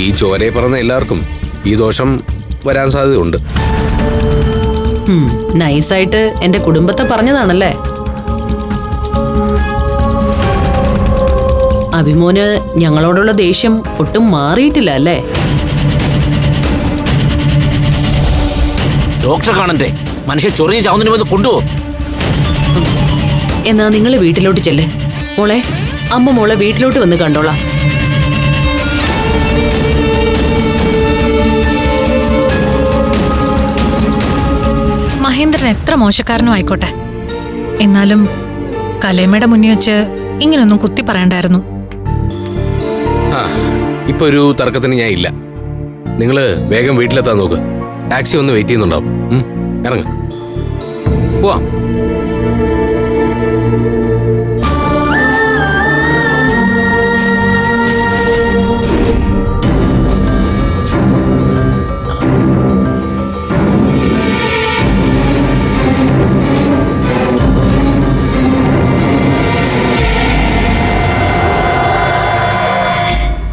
ഈ ചോരയെ പറഞ്ഞ എല്ലാവർക്കും ഈ ദോഷം വരാൻ സാധ്യതയുണ്ട്. നൈസായിട്ട് എന്റെ കുടുംബത്തെ പറഞ്ഞതാണല്ലേ? അഭിമോന് ഞങ്ങളോടുള്ള ദേഷ്യം ഒട്ടും മാറിയിട്ടില്ല അല്ലേ? ഡോക്ടറെ കാണണ്ടേ? മനുഷ്യ ചൊറിഞ്ഞ് ചാവുന്നതിന് കൊണ്ടുപോകും. എന്നാ നിങ്ങൾ വീട്ടിലോട്ട് ചെല്ലേ. മോളെ അമ്മ മോളെ വീട്ടിലോട്ട് വന്ന് കണ്ടോളാം. മഹേന്ദ്രൻ എത്ര മോശക്കാരനും ആയിക്കോട്ടെ എന്നാലും കലേമയുടെ മുന്നിൽ വെച്ച് ഇങ്ങനൊന്നും കുത്തി പറയണ്ടായിരുന്നു. ഇപ്പൊ ഒരു തർക്കത്തിന് ഞാൻ ഇല്ല. നിങ്ങൾ വേഗം വീട്ടിലെത്താൻ നോക്ക്. ടാക്സി ഒന്ന് വെയിറ്റ് ചെയ്യുന്നുണ്ടാവും. ഇറങ്ങ. പോവാം.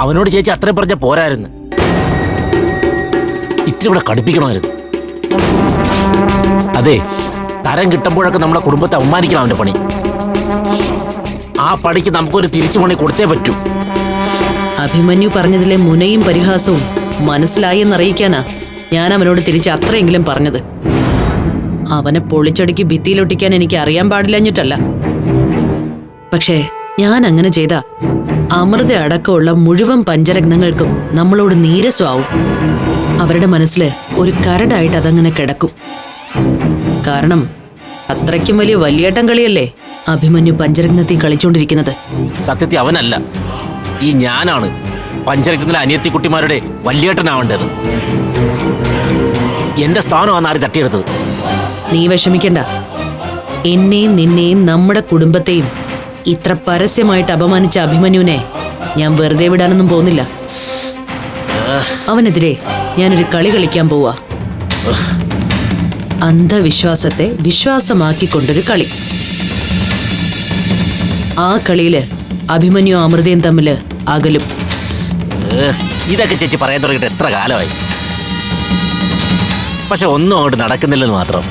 അവനോട് ചേച്ചി അത്രയും പറഞ്ഞ പോരായിരുന്നു. ഇത്തിരി കൂടെ കടുപ്പിക്കണമായിരുന്നു. അതെ തരം കിട്ടുമ്പോഴൊക്കെ നമ്മുടെ കുടുംബത്തെ അവമാനിക്കണം അവന്റെ പണി. ആ പണിക്ക് നമുക്കൊരു തിരിച്ചു പണി കൊടുത്തേ പറ്റൂ. അഭിമന്യു പറഞ്ഞതിലെ മുനയും പരിഹാസവും മനസ്സിലായി എന്നറിയിക്കാനാ ഞാൻ അവനോട് തിരിച്ച് അത്രയെങ്കിലും പറഞ്ഞത്. അവനെ പൊളിച്ചടുക്കി ഭിത്തിയിലൊട്ടിക്കാൻ എനിക്ക് അറിയാൻ പാടില്ലഞ്ഞിട്ടല്ല. പക്ഷേ ഞാൻ അങ്ങനെ ചെയ്ത അമൃത അടക്കമുള്ള മുഴുവൻ പഞ്ചരത്നങ്ങൾക്കും നമ്മളോട് നീരസമാവും. അവരുടെ മനസ്സിൽ ഒരു കരടായിട്ട് അതങ്ങനെ കിടക്കും. കാരണം അത്രയ്ക്കും വലിയ വലിയേട്ടം കളിയല്ലേ അഭിമന്യു പഞ്ചരത്നത്തിൽ കളിച്ചോണ്ടിരിക്കുന്നത്? സത്യത്തിൽ അവനല്ല. ഈ ഞാനാണ് പഞ്ചരത്നത്തിലെ അനിയത്തി കുട്ടിമാരുടെ വലിയേട്ടനാവേണ്ടത്. എന്റെ സ്ഥാനമാണ് ആര് തട്ടിയെടുത്തത്? നീ വിഷമിക്കണ്ട. എന്നെയും നിന്നെയും നമ്മുടെ കുടുംബത്തെയും ഇത്ര പരസ്യമായിട്ട് അപമാനിച്ച അഭിമന്യുവിനെ ഞാൻ വെറുതെ വിടാനൊന്നും പോകുന്നില്ല. അവനെതിരെ ഞാനൊരു കളി കളിക്കാൻ പോവാ. അന്ധവിശ്വാസത്തെ വിശ്വാസമാക്കിക്കൊണ്ടൊരു കളി. ആ കളിയിൽ അഭിമന്യു അമൃതയും തമ്മിൽ അകലും. ഇതൊക്കെ ചേച്ചി പറയാൻ തുടങ്ങിയിട്ട് എത്ര കാലമായി? പക്ഷെ ഒന്നും അങ്ങോട്ട് നടക്കുന്നില്ലെന്ന് മാത്രം.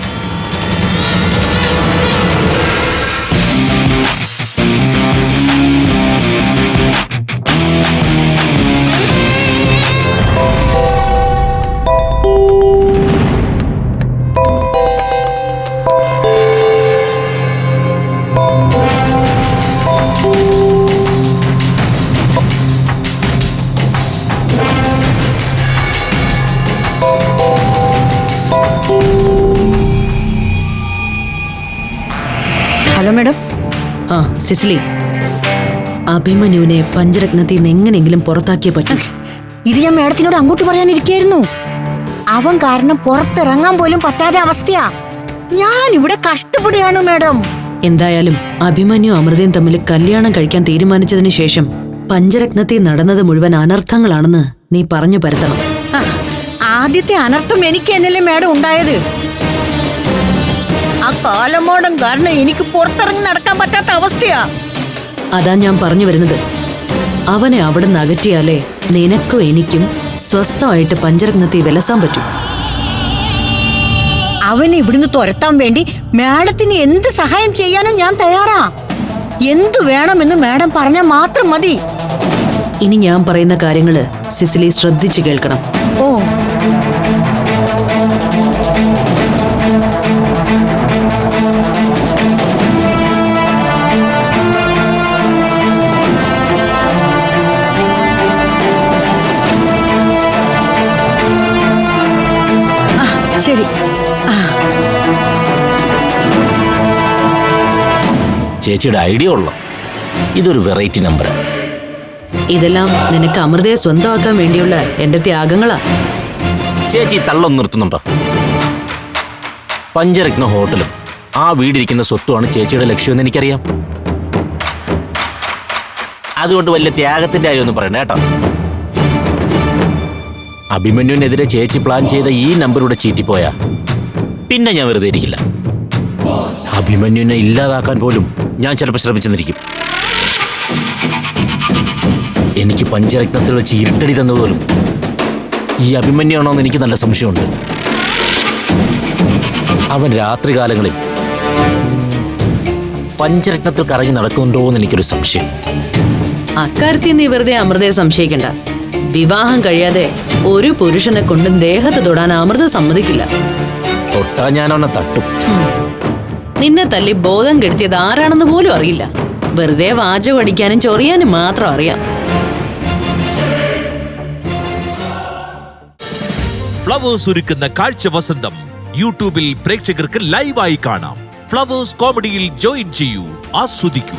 Hello madam. ആ സിസിലി. അഭിമന്യുവിനെ പഞ്ചരത്നത്തിൽ നിന്ന് എങ്ങനെയെങ്കിലും പുറത്താക്കിയേ പറ്റും. ഇത് ഞാൻ മേഡത്തിനോട് അങ്ങോട്ട് പറയാനിരിക്കായിരുന്നു. അവൻ കാരണം പുറത്തിറങ്ങാൻ പോലും പറ്റാതെ അവസ്ഥയാ. ഞാൻ ഇവിടെ കഷ്ടപ്പെടുകയാണ് മേഡം. എന്തായാലും അഭിമന്യു അമൃതയും തമ്മിൽ കല്യാണം കഴിക്കാൻ തീരുമാനിച്ചതിന് ശേഷം പഞ്ചരത്നത്തിൽ നടന്നത് മുഴുവൻ അനർത്ഥങ്ങളാണെന്ന് നീ പറഞ്ഞു പരത്തണം. ആദ്യത്തെ അനർത്ഥം എനിക്ക് എന്നല്ലേ മേഡം ഉണ്ടായത്. കാലമോടം കാരണം എനിക്ക് പുറത്തിറങ്ങി നടക്കാൻ പറ്റാത്ത അവസ്ഥയാ. അതാ ഞാൻ പറഞ്ഞു വരുന്നത്. അവനെ അവിടെ നിന്ന് അകറ്റിയാലേ നിനക്കും എനിക്കും സ്വസ്ഥമായിട്ട് പഞ്ചരത്നത്തിൽ വിലസാൻ പറ്റും. അവനെ ഇവിടുന്ന് തുരത്താൻ വേണ്ടി മാഡത്തിന് എന്ത് സഹായം ചെയ്യാനും ഞാൻ തയ്യാറാ. എന്തു വേണമെന്ന് മാഡം പറഞ്ഞാൽ മാത്രം മതി. ഇനി ഞാൻ പറയുന്ന കാര്യങ്ങൾ സിസിലി ശ്രദ്ധിച്ചു കേൾക്കണം. ഓ. ശരി. ചേച്ചിയുടെ ഐഡിയ ഉള്ള? ഇതൊരു വെറൈറ്റി നമ്പർ. ഇതെല്ലാം നിനക്ക് അമൃതയെ സ്വന്തമാക്കാൻ വേണ്ടിയുള്ള എന്റെ ത്യാഗങ്ങളാ. ചേച്ചി തള്ളം നിർത്തുന്നുണ്ടോ? പഞ്ചരത്ന ഹോട്ടലും ആ വീടിരിക്കുന്ന സ്വത്തുമാണ് ചേച്ചിയുടെ ലക്ഷ്യമെന്ന് എനിക്കറിയാം. അതുകൊണ്ട് വലിയ ത്യാഗത്തിന്റെ കാര്യമൊന്നും പറയണ്ട കേട്ടോ. അഭിമന്യുവിനെതിരെ ചേച്ചി പ്ലാൻ ചെയ്ത ഈ നമ്പറിലൂടെ ചീറ്റിപ്പോയാ. പിന്നെ ഞാൻ വെറുതെ ഇരിക്കില്ല. അഭിമന്യുവിനെ ഇല്ലാതാക്കാൻ പോലും ഞാൻ ചിലപ്പോൾ ശ്രമിച്ചെന്നിരിക്കും. എനിക്ക് പഞ്ചരത്നത്തിൽ വെച്ച് ഇരുട്ടടി തന്നതുപോലും ഈ അഭിമന്യാണോ എന്ന് എനിക്ക് നല്ല സംശയമുണ്ട്. അവൻ രാത്രികാലങ്ങളിൽ പഞ്ചരത്നത്തിൽ കറങ്ങി നടക്കുന്നുണ്ടോ എന്ന് എനിക്കൊരു സംശയം. അക്കാര്യത്തിൽ നീ വെറുതെ അമൃതയെ സംശയിക്കണ്ട. വിവാഹം കഴിയാതെ ഒരു പുരുഷനെ കൊണ്ടും ദേഹത്ത് തൊടാൻ അമൃത സമ്മതിക്കില്ല. തൊട്ടാ ഞാൻ അവനെ തട്ടും നിന്നെ തല്ലി ബോധം കെടുത്തിയത് ആരാണെന്ന് പോലും അറിയില്ല. വെറുതെ വാചകം അടിക്കാനും ചൊറിയാനും മാത്രം അറിയാം. ഫ്ലവേഴ്സ് ഒരുക്കുന്ന കാഴ്ച വസന്തം യൂട്യൂബിൽ പ്രേക്ഷകർക്ക് ലൈവായി കാണാം. ഫ്ലവേഴ്സ് കോമഡിയിൽ ജോയിൻ ചെയ്യൂ ആസ്വദിക്കൂ.